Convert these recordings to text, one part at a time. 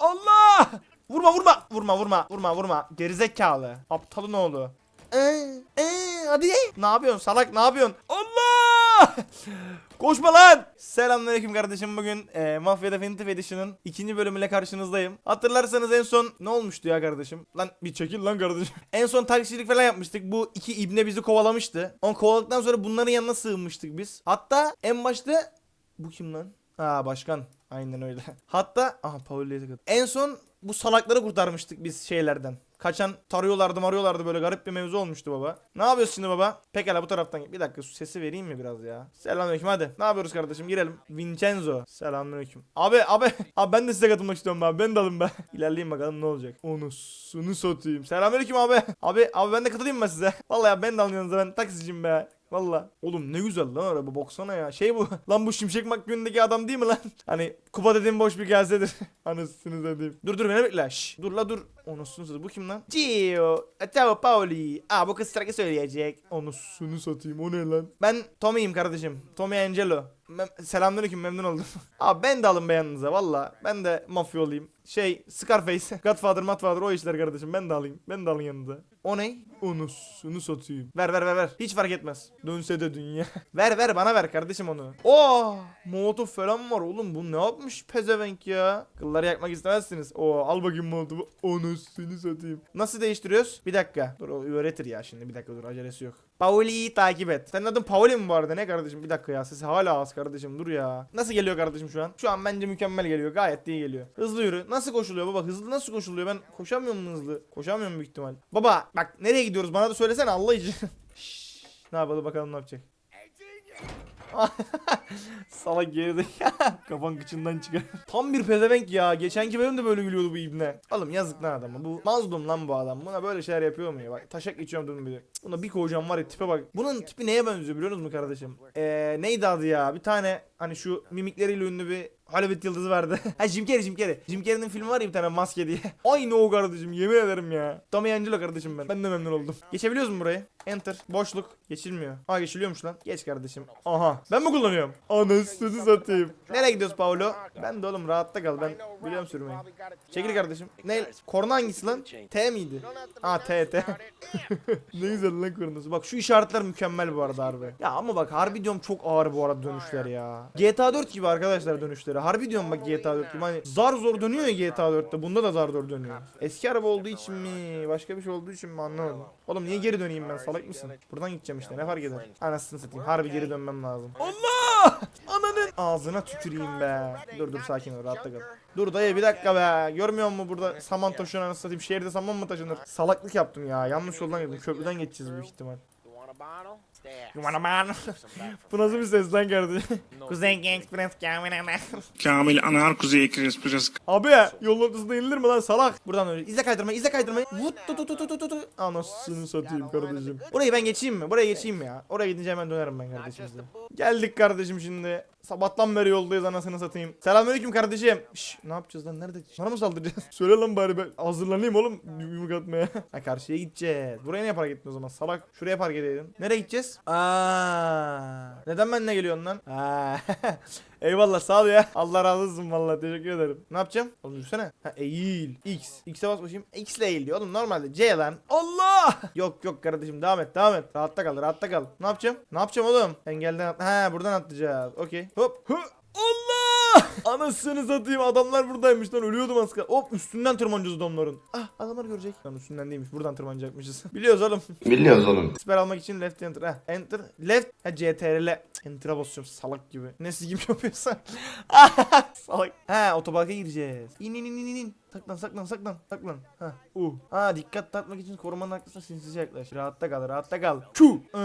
Allah! Vurma vurma. Vurma vurma. Vurma vurma. Gerizekalı. Aptalın oğlu. Ee, ee, hadi. Ne yapıyorsun salak ne yapıyorsun? Allah! Koşma lan! Selamünaleyküm kardeşim. Bugün e, Mafya Definitive Edition'ın ikinci bölümüyle karşınızdayım. Hatırlarsanız en son ne olmuştu ya kardeşim? Lan bir çekil lan kardeşim. en son taksicilik falan yapmıştık. Bu iki ibne bizi kovalamıştı. Onu kovaladıktan sonra bunların yanına sığınmıştık biz. Hatta en başta bu kim lan? Ha başkan. Aynen öyle. Hatta aha Paulia'ya tıkladı. En son bu salakları kurtarmıştık biz şeylerden. Kaçan tarıyorlardı marıyorlardı böyle garip bir mevzu olmuştu baba. Ne yapıyorsun şimdi baba? Pekala bu taraftan git. Bir dakika su sesi vereyim mi biraz ya? Selamünaleyküm hadi. Ne yapıyoruz kardeşim girelim. Vincenzo. Selamünaleyküm. Abi abi. Abi ben de size katılmak istiyorum abi. Ben de alın be. İlerleyeyim bakalım ne olacak. Onu sunu satayım. Selamünaleyküm abi. Abi abi ben de katılayım mı size? Vallahi ben de alın yanınıza ben taksiciyim be. Valla. Oğlum ne güzel lan araba baksana ya. Şey bu. Lan bu Şimşek McQueen'deki adam değil mi lan? Hani kupa dediğim boş bir kasedir. Anasını satayım. Dur dur beni bekle. Şş. Dur la dur. Anasını satayım. Bu kim lan? Gio. Ciao Pauli. Aa bu kız şarkı söyleyecek. Anasını satayım. O ne lan? Ben Tommy'yim kardeşim. Tommy Angelo. Mem- Selamünaleyküm memnun oldum. Abi ben de alın be yanınıza valla. Ben de mafya olayım. Şey Scarface, Godfather, Matfather o işler kardeşim. Ben de alayım. Ben de alın yanınıza. O ne? Anasını satayım. Ver ver ver ver. Hiç fark etmez. Dönse de dünya. ver ver bana ver kardeşim onu. Oo, molotof falan var oğlum. Bu ne yapmış pezevenk ya? Kılları yakmak istemezsiniz. Oo, al bakayım molotofu. Anasını satayım. Nasıl değiştiriyoruz? Bir dakika. Dur o öğretir ya şimdi. Bir dakika dur acelesi yok. Pauli'yi takip et. Senin adın Pauli mi arada ne kardeşim? Bir dakika ya sesi hala az kardeşim dur ya. Nasıl geliyor kardeşim şu an? Şu an bence mükemmel geliyor. Gayet iyi geliyor. Hızlı yürü. Nasıl koşuluyor baba? Hızlı nasıl koşuluyor? Ben koşamıyorum hızlı? Koşamıyorum büyük ihtimal. Baba bak nereye gidiyoruz? Bana da söylesene Allah için. Ne yapalım bakalım ne yapacak. Salak geride. Kafan kıçından çıkar. Tam bir pezevenk ya. Geçenki bölüm de böyle gülüyordu bu ibne. Oğlum yazık lan adama. Bu mazlum lan bu adam. Buna böyle şeyler yapıyor mu ya? Bak taşak geçiyorum dedim bir de. Buna bir koyacağım var ya tipe bak. Bunun tipi neye benziyor biliyor musunuz kardeşim? Eee neydi adı ya? Bir tane hani şu mimikleriyle ünlü bir Hollywood yıldızı vardı. ha Jim Carrey Jim Carrey. Jim Carrey'nin filmi var ya bir tane maske diye. Aynı o kardeşim yemin ederim ya. Tommy Angelo kardeşim ben. Ben de memnun oldum. Geçebiliyoruz mu burayı? Enter. Boşluk. Geçilmiyor. Ha geçiliyormuş lan. Geç kardeşim. Aha. Ben mi kullanıyorum? Anasını satayım. Nereye gidiyoruz Paulo? Ben de oğlum rahatta kal. Ben biliyorum sürmeyi. Çekil kardeşim. Ne? Korna hangisi lan? T miydi? Ha T T. ne güzel lan kornası. Bak şu işaretler mükemmel bu arada harbi. Ya ama bak harbi diyorum çok ağır bu arada dönüşler ya. GTA 4 gibi arkadaşlar dönüşleri. Harbi diyorum bak GTA 4 gibi. Hani zar zor dönüyor ya GTA 4'te. Bunda da zar zor dönüyor. Eski araba olduğu için mi? Başka bir şey olduğu için mi anlamadım. Oğlum niye geri döneyim ben salak mısın? Buradan gideceğim işte ne fark eder? Anasını satayım. Harbi geri dönmem lazım. Allah! Ananın ağzına tüküreyim be. Dur dur sakin ol rahatta kal. Dur dayı bir dakika be. Görmüyor musun burada saman taşıyor anasını satayım. Şehirde saman mı taşınır? Salaklık yaptım ya. Yanlış yoldan girdim. Köprüden geçeceğiz büyük ihtimal. Wanna man? Bu nasıl bir ses lan kardeşim? Kuzey Gang Prens Kamil Kamil Anar Kuzey Ekspres Abi yolun ortasında inilir mi lan salak? Buradan öyle. İzle kaydırmayı, izle kaydırmayı. Vut tut tut tut tut tut. Anasını satayım kardeşim. Burayı ben geçeyim mi? Buraya geçeyim mi ya? Oraya gidince hemen dönerim ben kardeşim size. Geldik kardeşim şimdi. Sabahtan beri yoldayız anasını satayım. Selamünaleyküm kardeşim. Şş, ne yapacağız lan? Nerede? Sana mı saldıracağız? Söyle lan bari ben hazırlanayım oğlum yumruk atmaya. ha karşıya gideceğiz. Buraya niye park ettin o zaman? Salak. Şuraya park edeydin. Nereye gideceğiz? Aa. Neden benimle geliyorsun lan? Aa. Eyvallah sağ ol ya. Allah razı olsun vallahi teşekkür ederim. Ne yapacağım? Oğlum düşsene. Ha eğil. X. X'e bas bakayım. X ile eğil diyor. Oğlum normalde C lan. Allah! Yok yok kardeşim devam et devam et. Rahatta kal rahatta kal. Ne yapacağım? Ne yapacağım oğlum? Engelden at. Ha buradan atlayacağız. Okey. Hop. Hı. Anasını satayım adamlar buradaymış lan ölüyordum az kalsın. Hop üstünden tırmanacağız adamların. Ah adamlar görecek. Lan üstünden değilmiş buradan tırmanacakmışız. Biliyoruz oğlum. Biliyoruz oğlum. Siper almak için left enter. Heh, enter. Left. Ha CTRL. Enter'a basıyorum salak gibi. Nesi gibi yapıyorsan. salak. Ha otoparka gireceğiz. İn in in in in. Saklan saklan saklan saklan. Ha. Uh. Ha dikkat dağıtmak için korumanın arkasına sinsice yaklaş. Rahatta kal rahatta kal. Çu. Ee,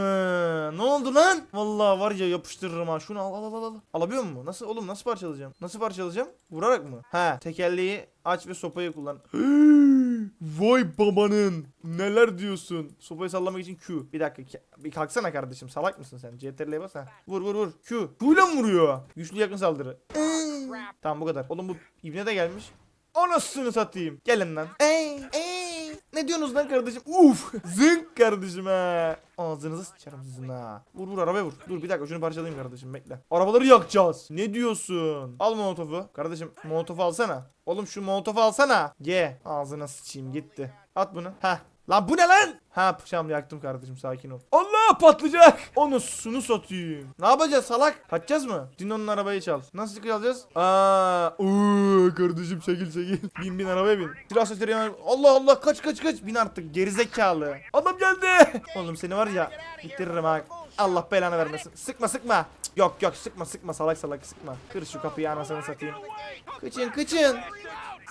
ne oldu lan? Vallahi var ya yapıştırırım ha. Şunu al al al al. Alabiliyor mu? Nasıl oğlum nasıl parçalayacağım? Nasıl parçalayacağım? Vurarak mı? Ha tekerleği aç ve sopayı kullan. Vay babanın. Neler diyorsun? Sopayı sallamak için Q. Bir dakika. Bir kalksana kardeşim. Salak mısın sen? CTRL'ye bas ha. Vur vur vur. Q. Q ile mi vuruyor? Güçlü yakın saldırı. tamam bu kadar. Oğlum bu ibne de gelmiş. Anasını satayım. Gelin lan. Ey, ey. Ne diyorsunuz lan kardeşim? Uf! Zınk kardeşim he. Ağzınızı sıçarım sizin ha. Vur vur arabaya vur. Dur bir dakika şunu parçalayayım kardeşim bekle. Arabaları yakacağız. Ne diyorsun? Al molotofu. Kardeşim molotofu alsana. Oğlum şu molotofu alsana. Ye. Ağzına sıçayım gitti. At bunu. Ha. Lan bu ne lan? Ha tamam yaktım kardeşim sakin ol. Allah patlayacak. Onu sunu satayım. Ne yapacağız salak? Kaçacağız mı? Dino'nun arabayı çal. Nasıl çalacağız? Aa, uuu kardeşim çekil çekil. Bin bin arabaya bin. Silah sesleri. Allah Allah kaç kaç kaç. Bin artık gerizekalı. Adam geldi. Oğlum seni var ya bitiririm ha. Allah belanı vermesin. Sıkma sıkma. Cık, Yok yok sıkma sıkma salak salak sıkma. Kır şu kapıyı anasını satayım. Kıçın kıçın.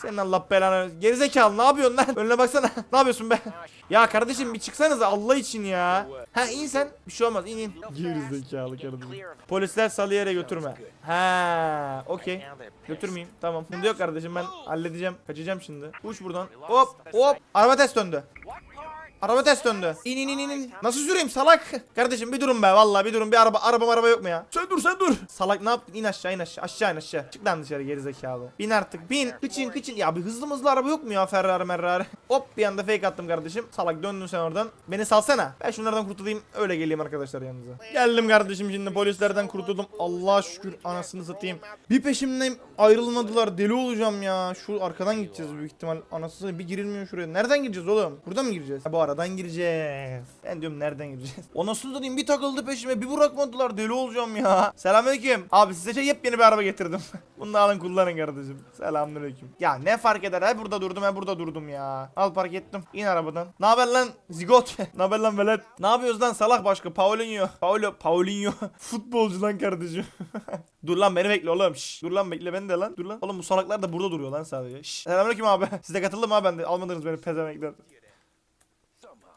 Senin Allah belanı gerizekalı ne yapıyorsun lan? Önüne baksana. ne yapıyorsun be? Ya kardeşim bir çıksanız Allah için ya. Ha in sen. Bir şey olmaz in in. Gerizekalı kardeşim. Polisler salı yere götürme. Ha, okey. Götürmeyeyim. Tamam. Şimdi yok kardeşim ben halledeceğim. Kaçacağım şimdi. Uç buradan. Hop hop. Araba test döndü. Araba test döndü. İn in in in. Nasıl süreyim salak? Kardeşim bir durun be vallahi bir durun. Bir araba araba araba yok mu ya? Sen dur sen dur. Salak ne yaptın? İn aşağı in aşağı. Aşağı in aşağı. Çık lan dışarı gerizekalı. Bin artık bin. Kıçın kıçın. Ya bir hızlı hızlı araba yok mu ya Ferrari Merrari? Hop bir anda fake attım kardeşim. Salak döndün sen oradan. Beni salsana. Ben şunlardan kurtulayım. Öyle geleyim arkadaşlar yanınıza. Geldim kardeşim şimdi polislerden kurtuldum. Allah şükür anasını satayım. Bir peşimden ayrılmadılar. Deli olacağım ya. Şu arkadan gideceğiz büyük ihtimal. Anasını satayım bir girilmiyor şuraya. Nereden gireceğiz oğlum? Buradan mı gireceğiz? Ha, bu aradan gireceğiz. Ben diyorum nereden gireceğiz? O nasıl satayım bir takıldı peşime bir bırakmadılar. Deli olacağım ya. Selamünaleyküm. Abi size şey yepyeni bir araba getirdim. Bunu da alın kullanın kardeşim. Selamünaleyküm. Ya ne fark eder? He burada durdum he burada durdum ya. Al park ettim. İn arabadan. Ne haber lan zigot? ne haber lan velet? Ne yapıyoruz lan salak başka? Paulinho. Paulo Paulinho. Futbolcu lan kardeşim. Dur lan beni bekle oğlum. Şş, dur lan bekle beni de lan. Dur lan. Oğlum bu salaklar da burada duruyor lan sadece. Şş. Selamünaleyküm abi. Siz de katıldım abi ben de. Almadınız beni pezemekler.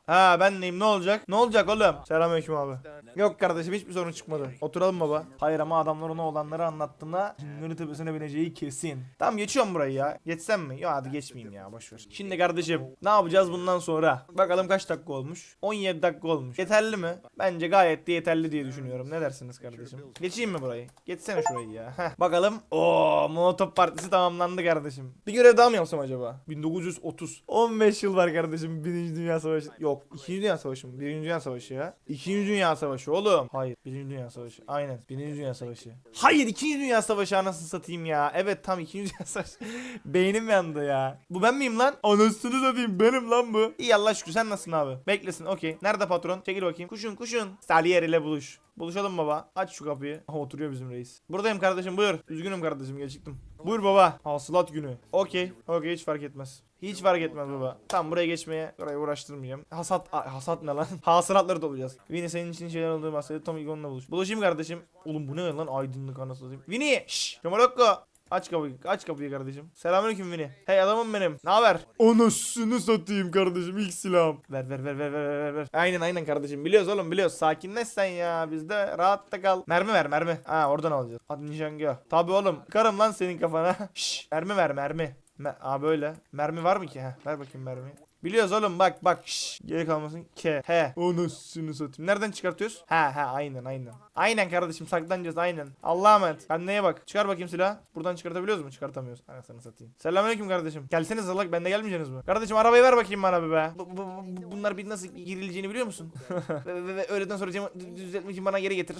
Ha ben neyim ne olacak? Ne olacak oğlum? Selamünaleyküm abi. Yok kardeşim hiçbir sorun çıkmadı. Oturalım baba. Hayır ama adamlar ona olanları anlattığında cinlerin tepesine bineceği kesin. Tamam geçiyorum burayı ya. Geçsem mi? Yok hadi geçmeyeyim ya boşver. Şimdi kardeşim ne yapacağız bundan sonra? Bakalım kaç dakika olmuş? 17 dakika olmuş. Yeterli mi? Bence gayet de yeterli diye düşünüyorum. Ne dersiniz kardeşim? Geçeyim mi burayı? Geçsene şurayı ya. Heh. Bakalım. Oo, Molotov partisi tamamlandı kardeşim. Bir görev daha mı yapsam acaba? 1930. 15 yıl var kardeşim. Birinci Dünya Savaşı. Yok. İkinci Dünya Savaşı mı? Birinci Dünya Savaşı ya. İkinci Dünya Savaşı oğlum. Hayır. Birinci Dünya Savaşı. Aynen. Birinci Dünya Savaşı. Hayır. İkinci Dünya Savaşı anasını satayım ya. Evet tam İkinci Dünya Savaşı. Beynim yandı ya. Bu ben miyim lan? Anasını satayım. Benim lan bu. İyi Allah şükür. Sen nasılsın abi? Beklesin. Okey. Nerede patron? Çekil bakayım. Kuşun kuşun. Saliyer ile buluş. Buluşalım baba. Aç şu kapıyı. Aha oturuyor bizim reis. Buradayım kardeşim buyur. Üzgünüm kardeşim geciktim. Buyur baba. Hasılat günü. Okey. Okey hiç fark etmez. Hiç fark etmez baba. Tamam buraya geçmeye orayı uğraştırmayacağım. Hasat hasat ne lan? Hasılatları toplayacağız. Vini senin için şeyler olduğu bahsetti. Tom onunla buluş. Buluşayım kardeşim. Oğlum bu ne lan aydınlık anasını satayım. Vini! Şşş! Şomarokko! Aç kapıyı, aç kapıyı kardeşim. Selamünaleyküm Vini. Hey adamım benim. Ne haber? Anasını satayım kardeşim ilk silahım. Ver ver ver ver ver ver ver. Aynen aynen kardeşim. Biliyoruz oğlum biliyoruz. Sakinleş sen ya. Bizde rahatta kal. Mermi ver mermi. Ha oradan alacağız. Hadi nişangah. Tabi oğlum. Karım lan senin kafana. Şşş. Mermi ver mermi. Me Aa böyle. Mermi var mı ki? Heh, ver bakayım mermiyi. Biliyoruz oğlum bak bak. Şşş. Geri kalmasın. Ke he anasını satayım. Nereden çıkartıyoruz? He he aynen aynen. Aynen kardeşim saklanacağız aynen. Allah'a emanet. Kendine bak. Çıkar bakayım silah. Buradan çıkartabiliyoruz mu? Çıkartamıyoruz. Anasını satayım. Selamünaleyküm kardeşim. Gelseniz salak ben de gelmeyeceksiniz mi? Kardeşim arabayı ver bakayım bana be. Bu, bu, bu- bunlar bir nasıl girileceğini biliyor musun? Ve, ve, ve öğleden sonra düzeltmek için bana geri getir.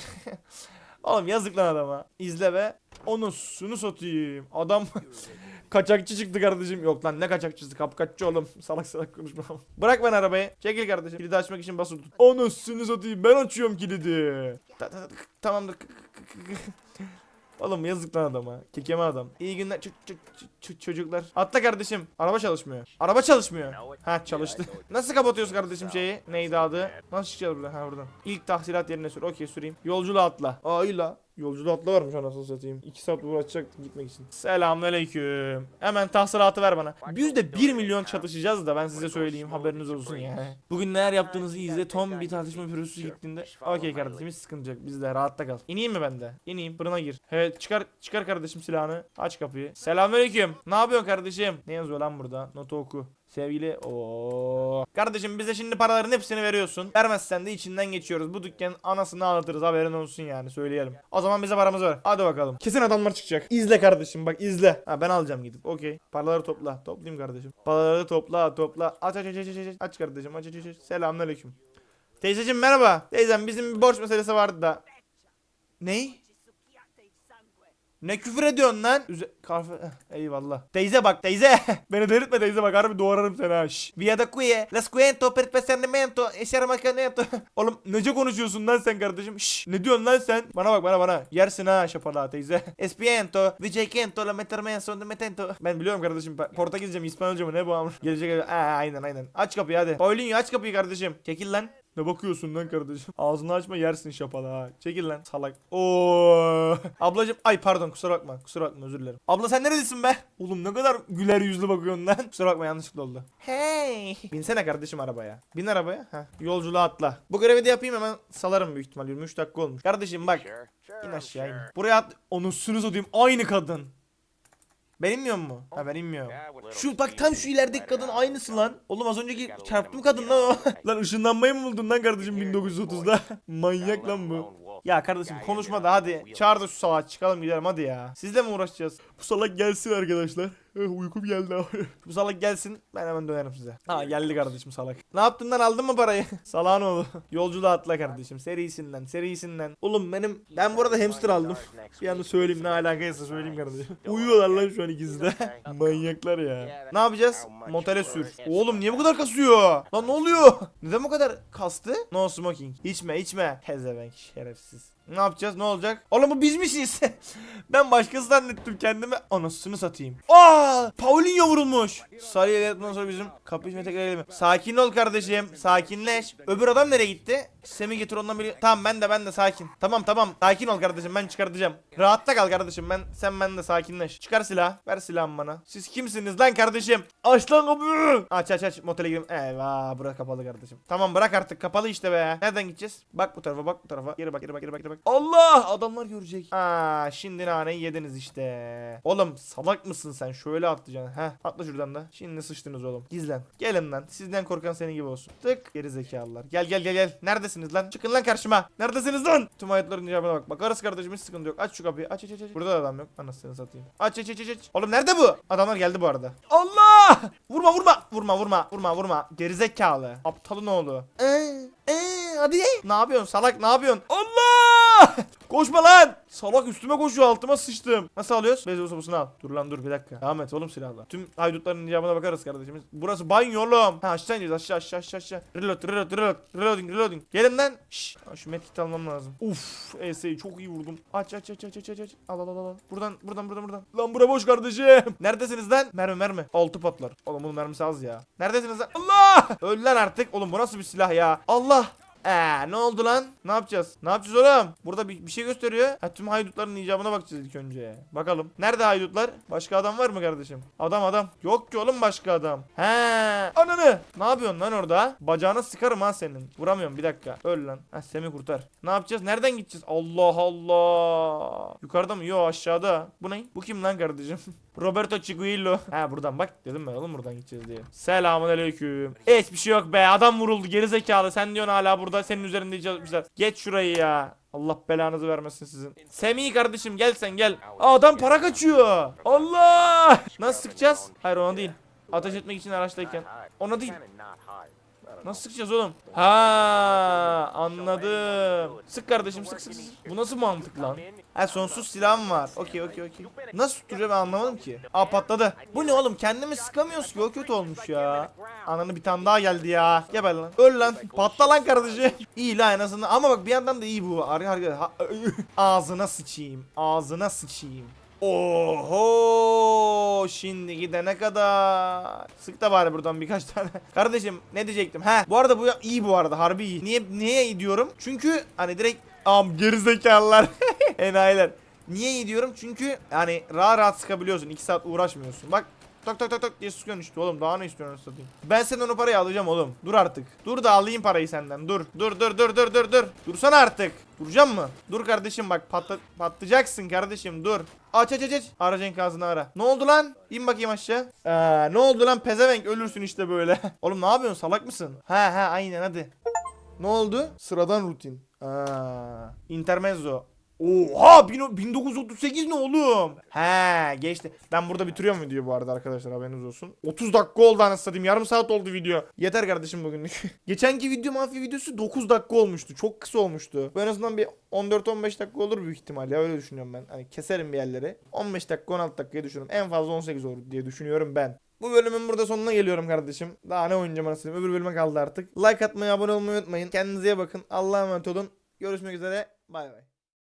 Oğlum yazık lan adama. İzle ve onu sunu satayım. Adam kaçakçı çıktı kardeşim. Yok lan ne kaçakçısı kapkaççı oğlum. Salak salak konuşma. Bırak ben arabayı. Çekil kardeşim. Kilidi açmak için basılı tut. Onu sunu satayım ben açıyorum kilidi. Ta- ta- ta- Tamamdır. Oğlum yazık lan adama. Kekeme adam. İyi günler çocuklar. Atla kardeşim. Araba çalışmıyor. Araba çalışmıyor. Ha çalıştı. Nasıl kapatıyoruz kardeşim şeyi? Neydi adı? Nasıl çıkacağız buradan? Ha buradan. İlk tahsilat yerine sür. Okey süreyim. Yolculuğa atla. Aa Yolculuğa atla varmış anasını satayım. 2 saat uğraşacaktım gitmek için. Selamünaleyküm. Hemen tahsilatı ver bana. Biz de 1 milyon çatışacağız da ben size söyleyeyim haberiniz olsun ya. Bugün neler yaptığınızı izle. Tom bir tartışma pürüzsüz gittiğinde. Okey kardeşim hiç sıkıntı yok. Biz de rahatta kal. İneyim mi ben de? İneyim. Fırına gir. Evet çıkar çıkar kardeşim silahını. Aç kapıyı. Selamünaleyküm. Ne yapıyorsun kardeşim? Ne yazıyor lan burada? Notu oku. Sevgili o Kardeşim bize şimdi paraların hepsini veriyorsun. Vermezsen de içinden geçiyoruz. Bu dükkanın anasını ağlatırız haberin olsun yani söyleyelim. O zaman bize paramızı ver. Hadi bakalım. Kesin adamlar çıkacak. İzle kardeşim bak izle. Ha ben alacağım gidip. Okey. Paraları topla. Toplayayım kardeşim. Paraları topla topla. Aç aç aç aç aç. Aç kardeşim aç aç aç. aç. Selamünaleyküm. Teyzeciğim merhaba. Teyzem bizim bir borç meselesi vardı da. Ney? Ne küfür ediyorsun lan? Üze kahve eyvallah. Teyze bak teyze. Beni delirtme teyze bak harbi doğrarım seni ha. Via da qui las cuento per pesernamento e sermacanento. Oğlum nece konuşuyorsun lan sen kardeşim? Şş, ne diyorsun lan sen? Bana bak bana bana. Yersin ha şapala teyze. Espiento, vicekento, la metermenso, de metento. Ben biliyorum kardeşim. Portekizce mi İspanyolca mı ne bu amur? Gelecek Aa, aynen aynen. Aç kapıyı hadi. Paulinho aç kapıyı kardeşim. Çekil lan. Ne bakıyorsun lan kardeşim? Ağzını açma yersin şapalı ha. Çekil lan salak. Oo. Ablacım ay pardon kusura bakma. Kusura bakma özür dilerim. Abla sen neredesin be? Oğlum ne kadar güler yüzlü bakıyorsun lan. Kusura bakma yanlışlıkla oldu. Hey. Binsene kardeşim arabaya. Bin arabaya. Ha. Yolculuğa atla. Bu görevi de yapayım hemen salarım büyük ihtimal. 23 dakika olmuş. Kardeşim bak. İn aşağı in. Buraya at. Onu sürü satayım. Aynı kadın. Ben inmiyor mu? Ha ben inmiyorum. Şu bak tam şu ilerideki kadın aynısı lan. Oğlum az önceki çarptım kadın lan o. lan ışınlanmayı mı buldun lan kardeşim 1930'da? Manyak lan bu. Ya kardeşim konuşma da hadi. Çağır da şu salağı çıkalım gidelim hadi ya. Sizle mi uğraşacağız? Bu salak gelsin arkadaşlar. Eh, uykum geldi abi. Bu salak gelsin ben hemen dönerim size. Ha geldi kardeşim salak. Ne yaptın lan aldın mı parayı? Salağın oğlu. Yolculuğa atla kardeşim serisinden serisinden. Oğlum benim ben bu arada hamster aldım. Bir anda söyleyeyim ne alakaysa söyleyeyim kardeşim. Uyuyorlar lan şu an ikisi de. Manyaklar ya. Ne yapacağız? Motele sür. Oğlum niye bu kadar kasıyor? Lan ne oluyor? Neden bu kadar kastı? No smoking. İçme içme. Hezevenk şerefsiz. Ne yapacağız? Ne olacak? Oğlum bu bizmişiz. ben başkası zannettim kendime. Anasını satayım. Aa! Paulinho vurulmuş. Sarı yaratmadan sonra bizim kapı içine tekrar gelelim. Sakin ol kardeşim. Sakinleş. Öbür adam nereye gitti? Semi getir ondan biri. Tamam ben de ben de sakin. Tamam tamam. Sakin ol kardeşim ben çıkartacağım. Rahatta kal kardeşim ben. Sen ben de sakinleş. Çıkar silah. Ver silahımı bana. Siz kimsiniz lan kardeşim? Aç lan kapıyı. Aç aç aç. Motele gidelim. Eyvah bırak kapalı kardeşim. Tamam bırak artık kapalı işte be. Nereden gideceğiz? Bak bu tarafa bak bu tarafa. Geri bak geri bak geri bak geri bak. Allah adamlar görecek. Aa şimdi naneyi yediniz işte. Oğlum salak mısın sen? Şöyle atlayacaksın. Heh atla şuradan da. Şimdi sıçtınız oğlum. Gizlen. Gelin lan. Sizden korkan senin gibi olsun. Tık. Geri zekalılar. Gel gel gel gel. Neredesiniz lan? Çıkın lan karşıma. Neredesiniz lan? Tüm hayatların icabına bak. Bakarız kardeşim hiç sıkıntı yok. Aç şu kapıyı. Aç aç aç. aç. Burada da adam yok. Anasını satayım. Aç aç aç aç. aç. Oğlum nerede bu? Adamlar geldi bu arada. Allah! Vurma vurma. Vurma vurma. Vurma vurma. Gerizekalı. Aptalın oğlu. Eee. Eee hadi. Ne yapıyorsun salak ne yapıyorsun? Allah! Koşma lan! Salak üstüme koşuyor altıma sıçtım. Nasıl alıyoruz? Beyzbol sopasını al. Dur lan dur bir dakika. Devam et oğlum silahla. Tüm haydutların icabına bakarız kardeşimiz. Burası banyo oğlum. Ha aşağı iniyoruz aşağı aşağı aşağı aşağı. Reload reload reload. Reloading reloading. Gelin lan. Şşş. Şu medkit almam lazım. Uf. ES'yi çok iyi vurdum. Aç aç aç aç aç. aç. Al al al al. Buradan buradan buradan buradan. Lan bura boş kardeşim. Neredesiniz lan? Mermi mermi. Altı patlar. Oğlum bunun mermisi az ya. Neredesiniz lan? Allah! Öl lan artık. Oğlum bu nasıl bir silah ya? Allah! Ee, ne oldu lan? Ne yapacağız? Ne yapacağız oğlum? Burada bir, bir şey gösteriyor. Ha, tüm haydutların icabına bakacağız ilk önce. Bakalım. Nerede haydutlar? Başka adam var mı kardeşim? Adam adam. Yok ki oğlum başka adam. He. Ananı. Ne yapıyorsun lan orada? Bacağına sıkarım ha senin. Vuramıyorum bir dakika. Öl lan. Ha Semih kurtar. Ne yapacağız? Nereden gideceğiz? Allah Allah. Yukarıda mı? Yo aşağıda. Bu ne? Bu kim lan kardeşim? Roberto Chiguillo. Ha buradan bak dedim ben oğlum buradan gideceğiz diye. Selamun aleyküm. Hiçbir şey yok be adam vuruldu geri zekalı. Sen diyorsun hala burada senin üzerinde çalışmışlar. Geç şurayı ya. Allah belanızı vermesin sizin. Semih kardeşim gel sen gel. Adam para kaçıyor. Allah. Nasıl sıkacağız? Hayır ona değil. Ateş etmek için araçtayken. Ona değil. Nasıl sıkacağız oğlum? Ha anladım. Sık kardeşim sık sık sık. Bu nasıl mantık lan? Ha sonsuz silahım var. Okey okey okey. Nasıl tutuyor ben anlamadım ki. Aa patladı. Bu ne oğlum kendimi sıkamıyoruz ki o kötü olmuş ya. Ananı bir tane daha geldi ya. Geber lan. Öl lan. Patla lan kardeşim. İyi lan en azından. Ama bak bir yandan da iyi bu. Ağzına sıçayım. Ağzına sıçayım. Oho şimdi gidene kadar. Sık da bari buradan birkaç tane. Kardeşim ne diyecektim? Ha bu arada bu iyi bu arada harbi iyi. Niye niye diyorum? Çünkü hani direkt am gerizekalılar. Enayiler. Niye iyi diyorum? Çünkü yani rahat rahat sıkabiliyorsun. 2 saat uğraşmıyorsun. Bak Tak tak tak tak diye sıkıyorsun işte oğlum. Daha ne istiyorsun satayım. Ben senden o parayı alacağım oğlum. Dur artık. Dur da alayım parayı senden. Dur. Dur dur dur dur dur dur. Dursana artık. Duracağım mı? Dur kardeşim bak patla patlayacaksın kardeşim dur. Aç aç aç aç. Aracın enkazını ara. Ne oldu lan? İn bakayım aşağı. Aa, ne oldu lan pezevenk ölürsün işte böyle. Oğlum ne yapıyorsun salak mısın? Ha ha aynen hadi. Ne oldu? Sıradan rutin. Aa, intermezzo. Oha 1000 1938 ne oğlum? He geçti. Ben burada bitiriyorum videoyu bu arada arkadaşlar haberiniz olsun. 30 dakika oldu anasını. Yarım saat oldu video. Yeter kardeşim bugünlük. Geçenki video mafya videosu 9 dakika olmuştu. Çok kısa olmuştu. Bu en azından bir 14-15 dakika olur büyük ihtimal ya öyle düşünüyorum ben. Hani keserim bir yerleri. 15 dakika 16 dakikaya düşünüyorum. En fazla 18 olur diye düşünüyorum ben. Bu bölümün burada sonuna geliyorum kardeşim. Daha ne oynayacağım anasını. Öbür bölüme kaldı artık. Like atmayı, abone olmayı unutmayın. Kendinize iyi bakın. Allah'a emanet olun. Görüşmek üzere. Bay bay.